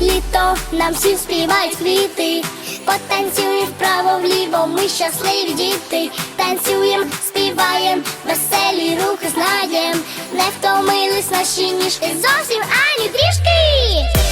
літо, нам всі співають квіти. Потанцюємо вправо вліво, ми щасливі діти. Танцюєм, співаєм, веселі рухи знаєм. Не втомились наші ніжки зовсім ані трішки.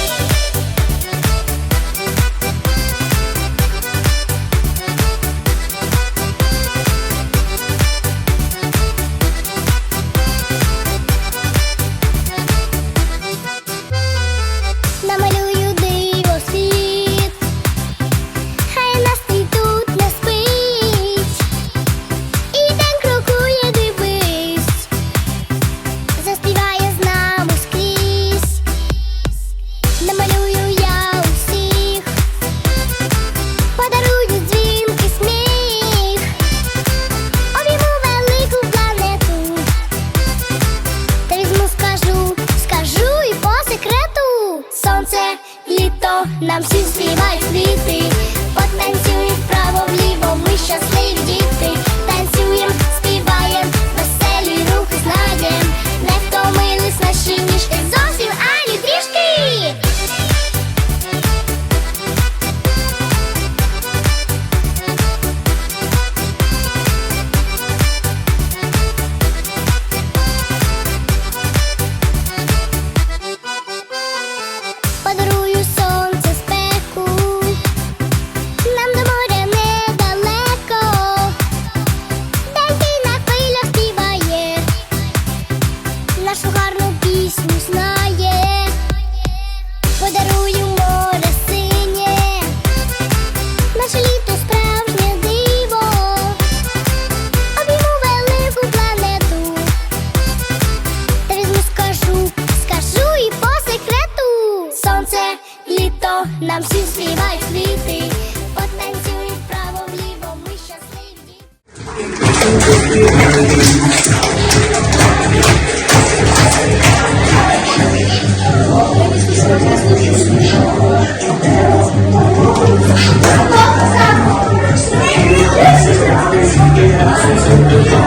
Літо, літо, нам всі співають квіти Потанцюємо вправо вліво, ми щасливі діти. Ух,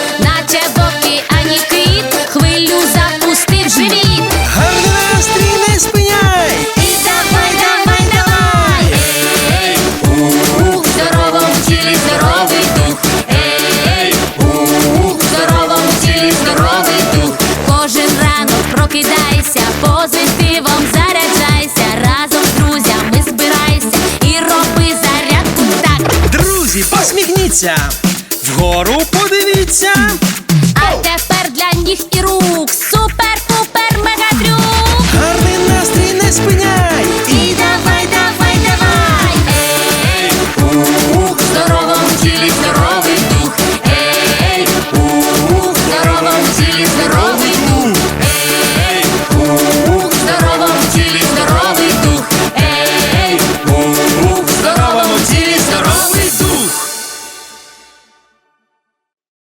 Тілі здоровий дух. Ей, ух, в здоровому тілі здоровий дух. Кожен ранок прокидайся, позитивом заряджайся, разом з друзями збирайся і роби зарядку так. Друзі, посміхніться.